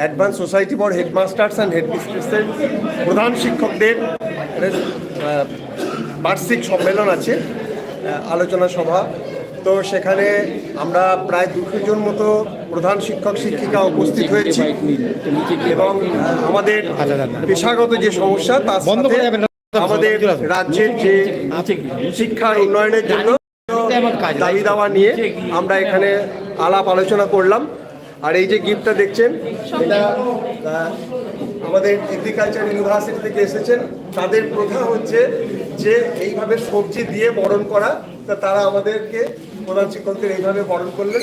Advance society for headmasters and হেডমিস্ট্রেসের প্রধান শিক্ষকদের বার্ষিক সম্মেলন আছে আলোচনা সভা। তো সেখানে আমরা প্রায় দুশো জন মতো প্রধান শিক্ষক শিক্ষিকা উপস্থিত হয়েছি এবং আমাদের পেশাগত যে সমস্যা তার সাথে। আমাদের রাজ্যের যে শিক্ষার উন্নয়নের জন্য দাবি দাওয়া নিয়ে আমরা এখানে আলাপ আলোচনা করলাম। আর এই যে গিফটটা দেখছেন এটা আমাদের এগ্রিকালচার ইউনিভার্সিটি থেকে এসেছেন। তাদের প্রথা হচ্ছে যে এইভাবে সবজি দিয়ে বরণ করা তা তারা আমাদেরকে প্রধান শিক্ষকদের এইভাবে বরণ করলেন।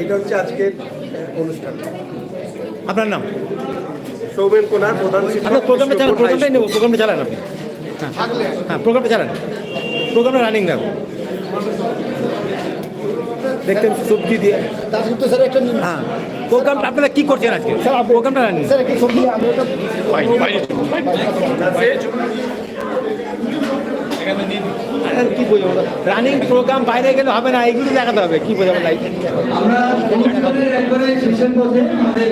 এটা হচ্ছে আজকের অনুষ্ঠান। আপনার নাম? সৌমেন কোনার প্রধান শিক্ষক প্রোগ্রামটা চালান প্রোগ্রামটাই নেব প্রোগ্রামটা চালান আপনি। হ্যাঁ। হ্যাঁ প্রোগ্রামটা চালান। প্রোগ্রামটা রানিং দাও দেখতেন সবজি দিয়ে। স্যার একটা হ্যাঁ। প্রোগ্রামটা আপনারা কি করছেন আজকে? প্রোগ্রামটা রানিং স্যার একটা ছবি আমি কি বোঝাবো রানিং প্রোগ্রাম বাইরে গেলে হবে না এইগুলো দেখাতে হবে কি বোঝাবো লাইফ? আমরা পথে আমাদের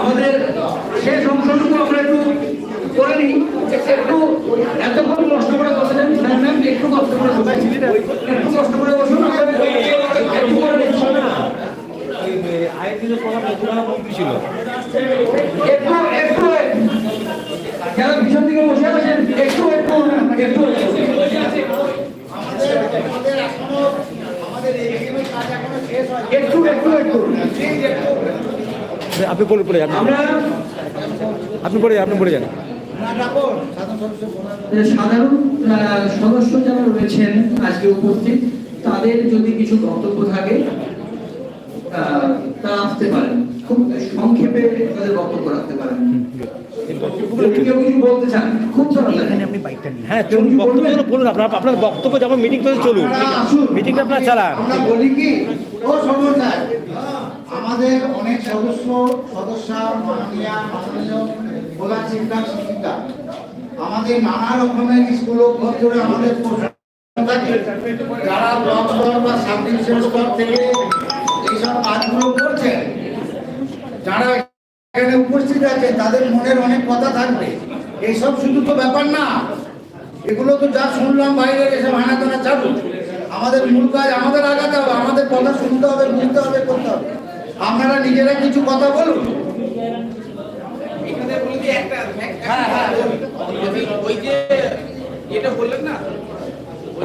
আমাদের শেষ অংশটুকু আমরা একটু করে নিই। একটু এতক্ষণ কষ্ট করে বসেছেন একটু কষ্ট করে বসুন। একটু কষ্ট করে বসুন। আপনাদের একটু করে বসুন। আয়ের দিনের প্রোগ্রাম ছিল একটু একটু যারা পিছন দিকে বসে আছেন একটু একটু একটু একটু একটু একটু আপনি পড়ে পড়ে যান আপনি পড়ে আপনি পড়ে যান সাধারণ সদস্য যারা রয়েছেন আজকে উপস্থিত তাদের যদি কিছু বক্তব্য থাকে তারা আসতে পারেন। খুব সংক্ষেপে তাদের বক্তব্য রাখতে পারেন। হ্যাঁ বক্তব্য আপনার আপনার বক্তব্য যেমন মিটিং চলুন মিটিংটা আপনার চালান। আমরা বলি কি ও আমাদের অনেক সদস্য সদস্য মাননীয় মাননীয় প্রধান শিক্ষক শিক্ষিকা। আমাদের নানা রকমের স্কুল আমাদের থাকে যারা ব্লক স্তর বা সাব ডিভিশন স্তর থেকে এইসব কাজগুলো করছেন যারা এখানে উপস্থিত আছে তাদের মনের অনেক কথা থাকবে। এইসব শুধু তো ব্যাপার না এগুলো তো যা শুনলাম বাইরে এসব হানাতানা চালু। আমাদের মূল কাজ আমাদের আগাতে হবে আমাদের কথা শুনতে হবে বুঝতে হবে করতে হবে। আপনারা নিজেরা কিছু কথা বলুন। ওই যে এটা বললেন না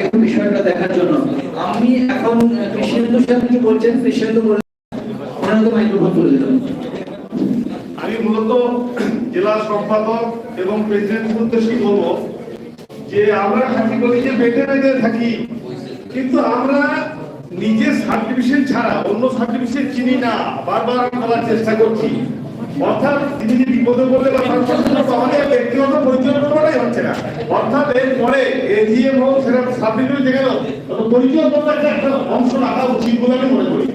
একটু বিষয়টা দেখার জন্য। আমি এখন আহ, কৃষ্ণেন্দুর সাথে কি বলছেন? কৃষ্ণেন্দু বলছেন ওনারা তো মাইক্রোফোন তুলে দিলাম। আমি মূলত জেলা সম্পাদক এবং প্রেসিডেন্ট উদ্দেশ্যে বলব যে আমরা বলি যে বেঁধে বেঁধে থাকি কিন্তু আমরা নিজের সাবডিভিশন ছাড়া অন্য সাবডিভিশন চিনি না। বারবার বলার চেষ্টা করছি। অর্থাৎ তিনি যে বিপদে বললে বা তার আমাদের ব্যক্তিগত পরিচয় করাই হচ্ছে না। অর্থাৎ এর পরে এজিএম হোক, সেটা সাবডিভিশন যে গেল পরিচয় করার একটা অংশ রাখা উচিত বলে আমি মনে করি।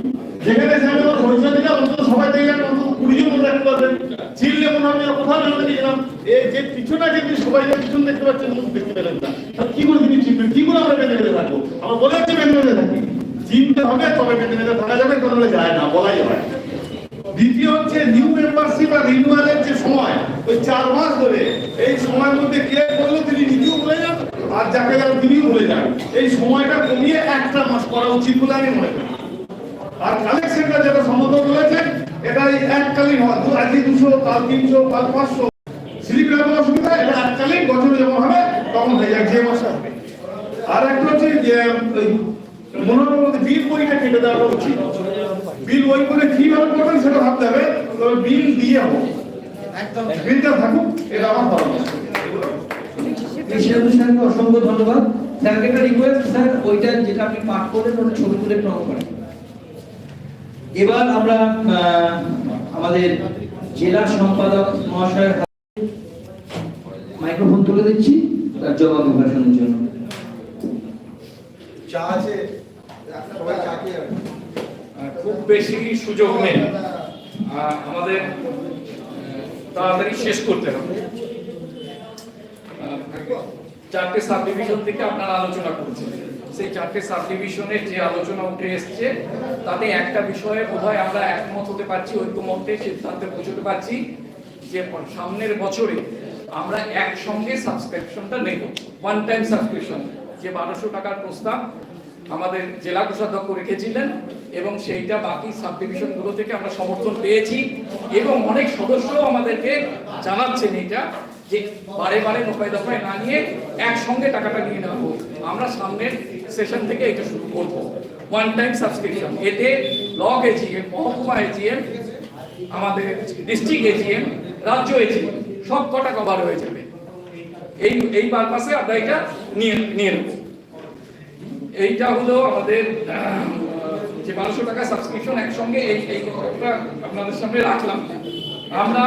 যেখানে সেখানে আমার পরিচয় দিলে, অন্তত সবাই দেখলেন অন্তত কুড়ি জন রাখতে পারবেন চিনলে মনে আমি কোথাও জানতে গেলাম এই যে পিছনে তিনি সবাই যে পিছন দেখতে পাচ্ছেন মুখ দেখতে পেলেন না। কি করে তিনি চিনবেন? কি করে আমরা বেঁধে বেঁধে থাকব? আমরা বলে হচ্ছে বেঁধে বেঁধে থাকি। চিনতে হবে, তবে বেঁধে বেঁধে থাকা যাবে, কোনো যায় না, বলাই হয়। হচ্ছে নিউ মেম্বারশিপ আর রিনিউয়ালের যে সময়, ওই চার মাস ধরে, এই সময়ের মধ্যে কে করল তিনি নিজেও ভুলে যান, আর যাকে যারা তিনিও ভুলে যান। এই সময়টা কমিয়ে একটা মাস করা উচিত বলে আমি মনে করি। আর কালেকশনটা যেটা সম্বোধন রয়েছে এটা এককালীন হয় আজকে দুশো, কাল তিনশো, কাল পাঁচশো। স্লিপ নেওয়ার অসুবিধা, এটা এককালীন, বছরে যখন হবে, তখন হয়ে যায় যে মাসে হবে আর একটা হচ্ছে যে মনোরম বিল বইটা কেটে দেওয়া উচিত। বিল বই করে কীভাবে করবেন সেটা ভাবতে হবে। তবে বিল দিয়ে হোক একদম। বিলটা থাকুক এটা আমার পরামর্শ কৃষ্ণেন্দু স্যারকে অসংখ্য ধন্যবাদ। স্যারকে একটা রিকোয়েস্ট স্যার ওইটা যেটা আপনি পাঠ করলেন ওটা ছবি তুলে একটু করেন। এবার আমরা আমাদের জেলা সম্পাদক মহাশয়ের মাইক্রোফোন তুলে দিচ্ছি তার জবাব বিভাষণের জন্য। চা আছে সবাই চা খেয়ে যাবে। খুব বেশি সুযোগ নেই। আমাদের তাড়াতাড়ি শেষ করতে হবে। চারটে সাব ডিভিশন থেকে আপনারা আলোচনা করছেন। সেই চারটে সাব ডিভিশনের যে আলোচনা উঠে এসছে, তাতে একটা বিষয়ে বোধহয় আমরা একমত হতে পারছি, ঐক্যমত্যে সিদ্ধান্তে পৌঁছতে পারছি যে সামনের বছরে আমরা একসঙ্গে সাবস্ক্রিপশনটা নেব। ওয়ান টাইম সাবস্ক্রিপশন যে বারোশো টাকার প্রস্তাব আমাদের জেলা কোষাধ্যক্ষ রেখেছিলেন। এবং সেইটা বাকি সাব ডিভিশনগুলো থেকে আমরা সমর্থন পেয়েছি এবং অনেক সদস্য আমাদেরকে জানাচ্ছেন এটা যে বারে বারে দফায় দফায় না নিয়ে একসঙ্গে টাকাটা নিয়ে নেব আমরা সামনের সেশন থেকে এটা শুরু করব। ওয়ান টাইম সাবস্ক্রিপশন এতে ব্লক এজিএম মহকুমা এজিএম আমাদের ডিস্ট্রিক্ট এজিএম রাজ্য এজিএম সব কটা কভার হয়ে যাবে। এই এই পারপাসে আমরা এটা নিয়ে নিয়ে নেব। এইটা হলো আমাদের যে বারোশো টাকা সাবস্ক্রিপশন একসঙ্গে এই এই কথাটা আপনাদের সামনে রাখলাম। আমরা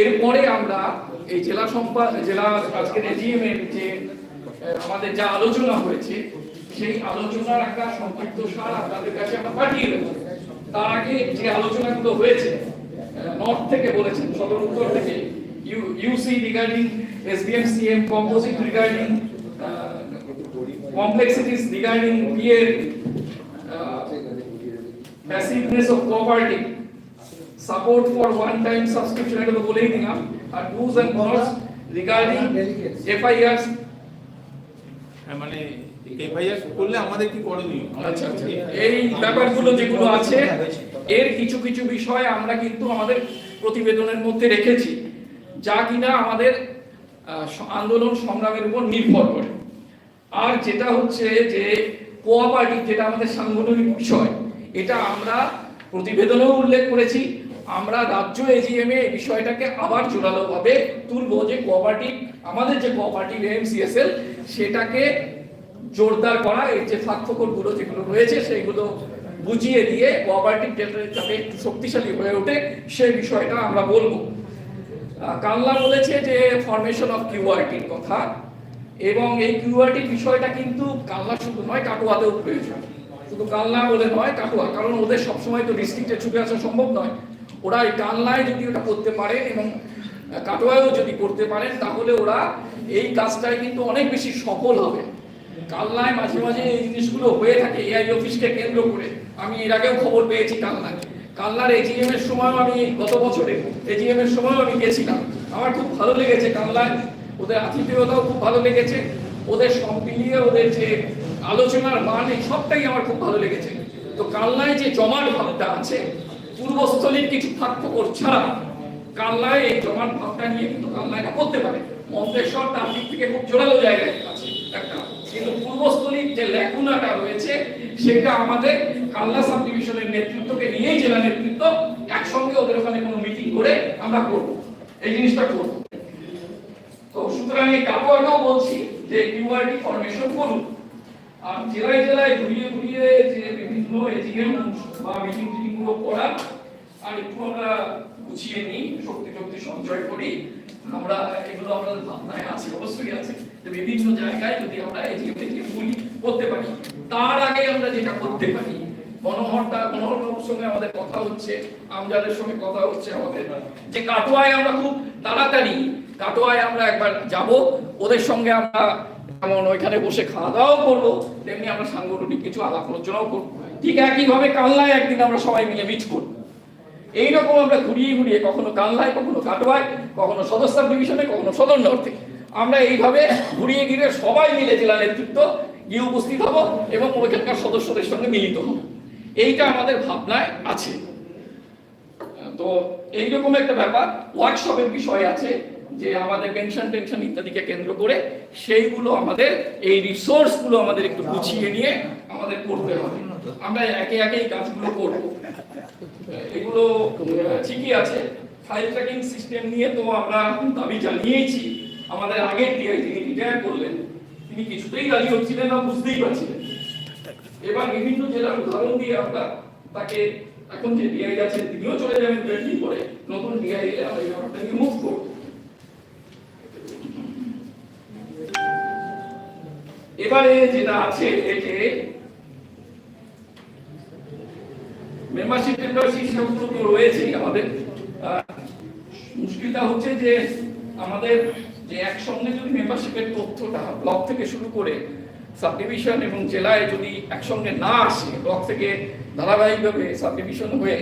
এরপরে আমরা এই জেলা সম্পা জেলা আজকের এজিএম এর যে আমাদের যা আলোচনা হয়েছে, সেই আলোচনার একটা সংক্ষিপ্ত সার আপনাদের কাছে আমরা পাঠিয়ে দেবো। তার আগে যে আলোচনাগুলো হয়েছে নর্থ থেকে বলেছেন, সদর উত্তর থেকে UC regarding SBM CM composite regarding complexities regarding peer passiveness of cooperative, support for one-time subscription, এটা তো বলেই দিলাম, আর and don'ts regarding FIRs, হ্যাঁ, মানে এফআইআর করলে আমাদের কি করণীয় আচ্ছা আচ্ছা। এই ব্যাপারগুলো যেগুলো আছে এর কিছু কিছু বিষয় আমরা কিন্তু আমাদের প্রতিবেদনের মধ্যে রেখেছি যা কিনা আমাদের আন্দোলন সংগ্রামের উপর নির্ভর করে। আর যেটা হচ্ছে যে কোঅপারেটিভ যেটা আমাদের সাংগঠনিক বিষয় এটা আমরা প্রতিবেদনেও উল্লেখ করেছি। আমরা রাজ্য এজিএম এ বিষয়টাকে আবার জোরালোভাবে তুলবো যে কোঅপারেটিভ আমাদের যে কোঅপারেটিভ এমসিএসএল সেটাকে জোরদার করা, এর যে ফাঁকফোকরগুলো যেগুলো রয়েছে সেইগুলো বুঝিয়ে দিয়ে কোঅপারেটিভ যাতে একটু শক্তিশালী হয়ে ওঠে সেই বিষয়টা আমরা বলব। কাল্লা বলেছে যে ফরমেশন অফ কিউআরটির কথা, এবং এই কিউআরটির বিষয়টা কিন্তু কাল্লা শুধু নয়, কাটোয়াতেও প্রয়োজন। শুধু কাল্লা বলে নয়, কাটোয়া। কারণ ওদের সবসময় তো ডিস্ট্রিক্টে ছুটে আসা সম্ভব নয়। ওরা এই কাল্লায় যদি ওটা করতে পারে এবং কাটোয়ায়ও যদি করতে পারেন, তাহলে ওরা এই কাজটায় কিন্তু অনেক বেশি সফল হবে। কালনায় মাঝে মাঝে এই জিনিসগুলো হয়ে থাকে এআই অফিসকে কেন্দ্র করে। আমি এর আগেও খবর পেয়েছি কালনায় কালনার এজিএম এর সময়ও আমি গত বছরে এজিএম এর সময়ও আমি গেছিলাম। আমার খুব ভালো লেগেছে কালনায় ওদের আতিথেয়তাও খুব ভালো লেগেছে। ওদের সব মিলিয়ে ওদের যে আলোচনার মানে সবটাই আমার খুব ভালো লেগেছে। তো কালনায় যে জমাট ভাবটা আছে, পূর্বস্থলীর কিছু ফাঁকফোকর ছাড়া কালনায় এই জমাট ভাবটা নিয়ে কিন্তু কালনায় এটা করতে পারে। মন্তেশ্বর তার দিক থেকে খুব জোরালো জায়গায় আছে একটা। কিন্তু পূর্বস্থলীর যে ল্যাকুনাটা রয়েছে, সেটা আমাদের কালনা সাব ডিভিশনের নেতৃত্বকে নিয়েই জেলা নেতৃত্ব একসঙ্গে ওদের ওখানে কোনো মিটিং করে আমরা করব। এই জিনিসটা করব। তো সুতরাং এই কাপড়টাও বলছি যে ইউআরডি ফরমেশন করুন। আর জেলায় জেলায় ঘুরিয়ে ঘুরিয়ে যে বিভিন্ন এজিএম বা মিটিং টিটিংগুলো করা, আর একটু আমরা গুছিয়ে নিই, শক্তি শক্তি সঞ্চয় করি। আমরা, এগুলো আমাদের ভাবনায় আছে, অবশ্যই আছে যে বিভিন্ন জায়গায় যদি আমরা এজিএম টিটিএম গুলি করতে পারি, তার আগে আমরা যেটা করতে পারি মনোহর বাবুর সঙ্গে আমাদের কথা হচ্ছে, আমজাদের সঙ্গে কথা হচ্ছে আমাদের। যে কাটোয়ায় আমরা খুব তাড়াতাড়ি, কাটোয়ায় আমরা একবার যাব, ওদের সঙ্গে আমরা যেমন ওইখানে বসে খাওয়া দাওয়াও করব। তেমনি আমরা সাংগঠনিক কিছু আলাপ আলোচনাও করব। ঠিক একইভাবে কালনায় একদিন আমরা সবাই মিলে মিট করব। এইরকম আমরা ঘুরিয়ে ঘুরিয়ে কখনো কালনায়, কখনো কাটোয়ায়, কখনো সদর সাব ডিভিশনে কখনো সদর নর্থে আমরা এইভাবে ঘুরিয়ে ঘিরে সবাই মিলে জেলা নেতৃত্ব গিয়ে উপস্থিত হব এবং ওইখানকার সদস্যদের সঙ্গে মিলিত হব। এইটা আমাদের ভাবনায় আছে। তো এইরকম একটা ব্যাপার। ওয়ার্কশপের বিষয় আছে। যে আমাদের পেনশন টেনশন ইত্যাদিকে কেন্দ্র করে সেইগুলো আমাদের, এই রিসোর্সগুলো আমাদের একটু গুছিয়ে নিয়ে আমাদের করতে হবে। আমরা একে একে এই কাজগুলো করব। এগুলো ঠিকই আছে। ফাইল ট্র্যাকিং সিস্টেম নিয়ে তো আমরা দাবি জানিয়েছি। আমাদের আগের টিআই যিনি রিটায়ার করলেন, তিনি কিছুতেই রাজি হচ্ছিলেন না, বুঝতেই পারছিলেন এবার বিভিন্ন জেলার উদাহরণ দিয়ে আমরা তাকে, এখন যে ডিআই আছে তিনিও চলে যাবেন ট্রেনিং করে নতুন ডিআই আমরা এই ব্যাপারটা নিয়ে মুভ করব। এবারে যেটা আছে এই যে মেম্বারশিপ মেম্বারশিপ তো রয়েছেই আমাদের। মুশকিলটা হচ্ছে যে আমাদের যে একসঙ্গে যদি মেম্বারশিপের তথ্যটা ব্লক থেকে শুরু করে সাব ডিভিশন এবং জেলায় যদি একসঙ্গে না আসে, ব্লক থেকে ধারাবাহিকভাবে সাব ডিভিশন হয়ে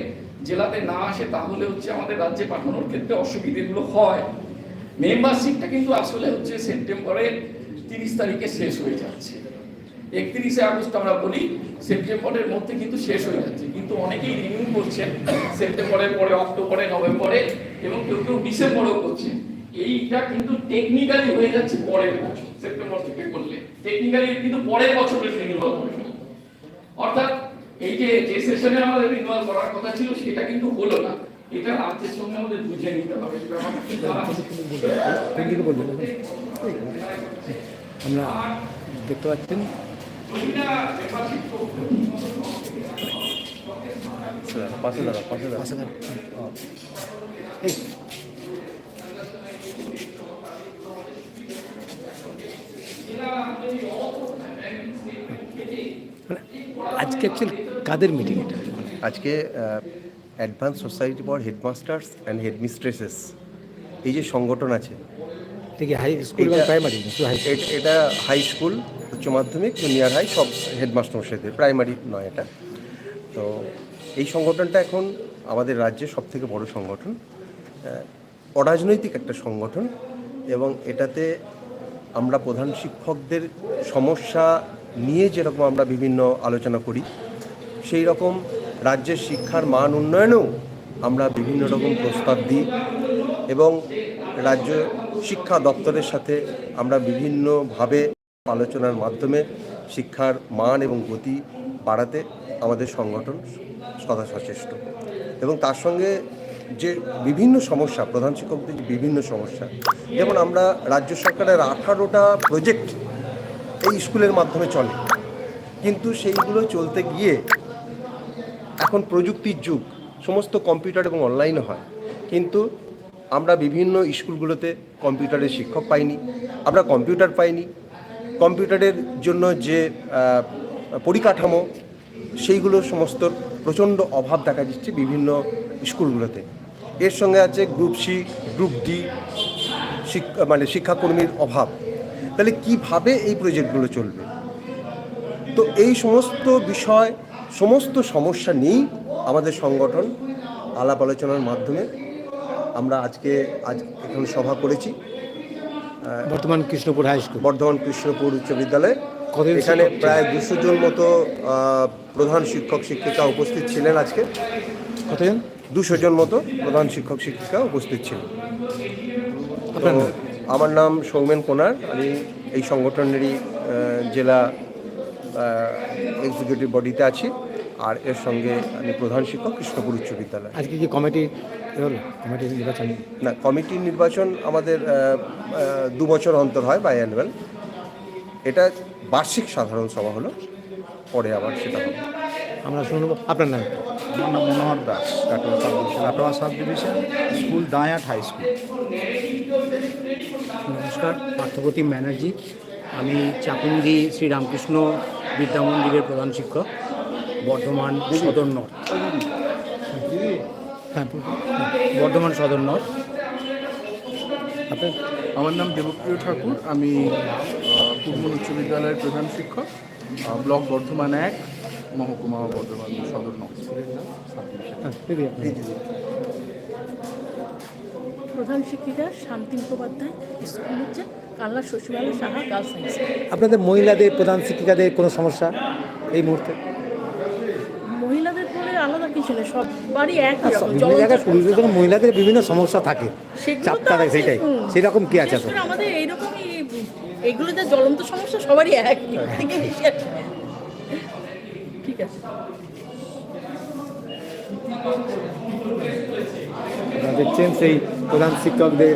জেলাতে না আসে, তাহলে হচ্ছে আমাদের রাজ্যে পাঠানোর ক্ষেত্রে অসুবিধেগুলো হয়। মেম্বারশিপটা কিন্তু আসলে হচ্ছে সেপ্টেম্বরের তিরিশ তারিখে শেষ হয়ে যাচ্ছে। একত্রিশে আগস্ট আমরা বলি, সেপ্টেম্বরের মধ্যে কিন্তু শেষ হয়ে যাচ্ছে। কিন্তু অনেকেই রিনিউ করছেন, সেপ্টেম্বরের পরে অক্টোবরে নভেম্বরে এবং কেউ কেউ ডিসেম্বরেও করছেন। এইটা কিন্তু টেকনিক্যালি হয়ে যাচ্ছে পরের বছর, সেপ্টেম্বর থেকে করলে। টেকনিক্যালি কিন্তু পরের বছরের হবে। অর্থাৎ এই যে যে সেশনে আমাদের রিনিউয়াল করার কথা ছিল, সেটা কিন্তু হলো না। এটা রাজ্যের সঙ্গে আমাদের বুঝে নিতে হবে। আমরা দেখতে পাচ্ছেন পাশে দাঁড়া পাশে দাঁড়া পাশে। মানে আজকে অ্যাকচুয়ালি কাদের মিটিং এটা আজকে advance society for headmasters and headmistresses এই যে সংগঠন আছে হাই স্কুল এবং এটা- প্রাইমারি হাই এটা হাই স্কুল উচ্চ মাধ্যমিক জুনিয়র হাই সব হেডমাস্টার মশাইদের প্রাইমারি নয় এটা। তো এই সংগঠনটা এখন আমাদের রাজ্যের সব থেকে বড় সংগঠন। অরাজনৈতিক একটা সংগঠন এবং এটাতে আমরা প্রধান শিক্ষকদের সমস্যা নিয়ে যেরকম আমরা বিভিন্ন আলোচনা করি সেই রকম রাজ্যের শিক্ষার মান উন্নয়নেও আমরা বিভিন্ন রকম প্রস্তাব দিই এবং রাজ্য শিক্ষা দপ্তরের সাথে আমরা বিভিন্নভাবে আলোচনার মাধ্যমে শিক্ষার মান এবং গতি বাড়াতে আমাদের সংগঠন সদা সচেষ্ট এবং তার সঙ্গে যে বিভিন্ন সমস্যা, প্রধান শিক্ষকদের বিভিন্ন সমস্যা, যেমন আমরা রাজ্য সরকারের আঠারোটা প্রজেক্ট এই স্কুলের মাধ্যমে চলে। কিন্তু সেইগুলো চলতে গিয়ে এখন প্রযুক্তির যুগ, সমস্ত কম্পিউটার এবং অনলাইনে হয়। কিন্তু আমরা বিভিন্ন স্কুলগুলোতে কম্পিউটারের শিক্ষক পাইনি, আমরা কম্পিউটার পাইনি। কম্পিউটারের জন্য যে পরিকাঠামো, সেইগুলো সমস্ত প্রচণ্ড অভাব দেখা দিচ্ছে বিভিন্ন স্কুলগুলোতে। এর সঙ্গে আছে গ্রুপ সি, গ্রুপ ডি মানে শিক্ষাকর্মীর অভাব। তাহলে কীভাবে এই প্রজেক্টগুলো চলবে? তো এই সমস্ত বিষয়, সমস্ত সমস্যা নিয়েই আমাদের সংগঠন আলাপ আলোচনার মাধ্যমে আমরা আজকে আজ এখানে সভা করেছি। বর্তমান কৃষ্ণপুর হাই স্কুল। বর্ধমান কৃষ্ণপুর উচ্চ বিদ্যালয়ে। এখানে প্রায় দুশো জন মতো প্রধান শিক্ষক শিক্ষিকা উপস্থিত ছিলেন আজকে। কতজন? দুশো জন মতো প্রধান শিক্ষক শিক্ষিকা উপস্থিত ছিলেন? আমার নাম সৌমেন কোনার। আমি এই সংগঠনেরই জেলা এক্সিকিউটিভ বডিতে আছি। আর এর সঙ্গে আমি প্রধান শিক্ষক কৃষ্ণপুর উচ্চ বিদ্যালয়। আজকে কি কমিটি এ হলো? কমিটি নির্বাচন? না কমিটির নির্বাচন আমাদের দু বছর অন্তর হয় বাই অ্যানুয়াল এটা বার্ষিক সাধারণ সভা হলো পরে আবার সেটা হবে। আমরা শুনব। আপনার নাম? আমার নাম Manohar Das Katwa sub division Katwa sub division school দায়াট high school. নমস্কার পার্থপতি ব্যানার্জি। আমি চাকুন্দি শ্রীরামকৃষ্ণ বিদ্যা মন্দিরের প্রধান শিক্ষক বর্ধমান সদর নর্থ হ্যাঁ বর্ধমান সদর নর্থ আমার নাম দেবপ্রিয় ঠাকুর। আমি পূর্ব উচ্চ বিদ্যালয়ের প্রধান শিক্ষক। ব্লক বর্ধমান এক মহকুমা বর্ধমান সদর আপনার প্রধান শিক্ষিকা শান্তি মুখোপাধ্যায় স্কুল হচ্ছে কাল্লা শশীবালা সাহা গার্লস হাই আপনাদের মহিলাদের প্রধান শিক্ষিকাদের কোনো সমস্যা এই মুহূর্তে? মহিলাদের পরে আলাদা কিছু নেই সবারই একই রকম বিভিন্ন জায়গায় পুরুষদের মহিলাদের বিভিন্ন সমস্যা থাকে। চাপ থাকে হুম। সেরকম কি আছে আমাদের এইরকমই এগুলো যে জ্বলন্ত সমস্যা সবারই এক। ঠিক আছে। দেখছেন সেই প্রধান শিক্ষকদের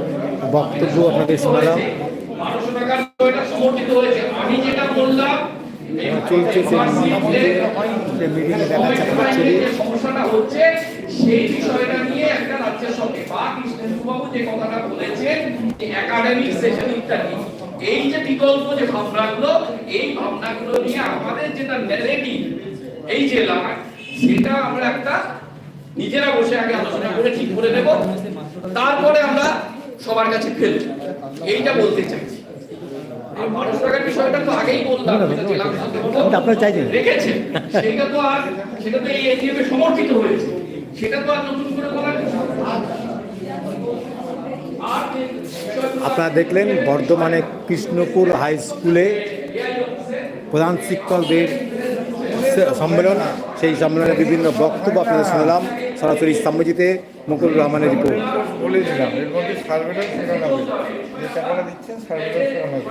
বক্তব্য আপনাদের শোনালাম। সমর্থিত হয়েছে। আমি যেটা বললাম চলছে সেই মিটিংয়ে দেখা যাচ্ছে আপনাদের যে সমস্যাটা হচ্ছে সেই বিষয়টা নিয়ে একটা রাজ্যের সঙ্গে বা কৃষ্ণবাবু যে কথাটা বলেছেন যে একাডেমিক সেশন ইত্যাদি এই যে বিকল্প যে ভাবনাগুলো এই ভাবনাগুলো নিয়ে আমাদের যেটা ন্যারেটিভ এই যে লাগ সেটা আমরা একটা নিজেরা বসে আগে আলোচনা করে ঠিক করে দেব তারপরে আমরা সবার কাছে ফেলব। এইটা বলতে চাইছি আপনারা চাইছেন। রেখেছে সেটা তো আর সেটা তো এই এটিএমে সমর্থিত হয়েছে। সেটা তো আর নতুন করে বলার কিছু নেই। আর যে বিষয়গুলো আপনারা দেখলেন বর্ধমানে কৃষ্ণপুর হাই স্কুলে প্রধান শিক্ষকদের সম্মেলন সেই সম্মেলনে বিভিন্ন বক্তব্য আপনাদের শুনলাম। সরাসরি ইস্তাম্বজিতে মুকুল রহমানের রিপোর্ট। বলে দিলাম এর মধ্যে সার্ভেটা শেখানো হবে। যে টাকাটা দিচ্ছেন সার্ভেটা শেখানো হবে।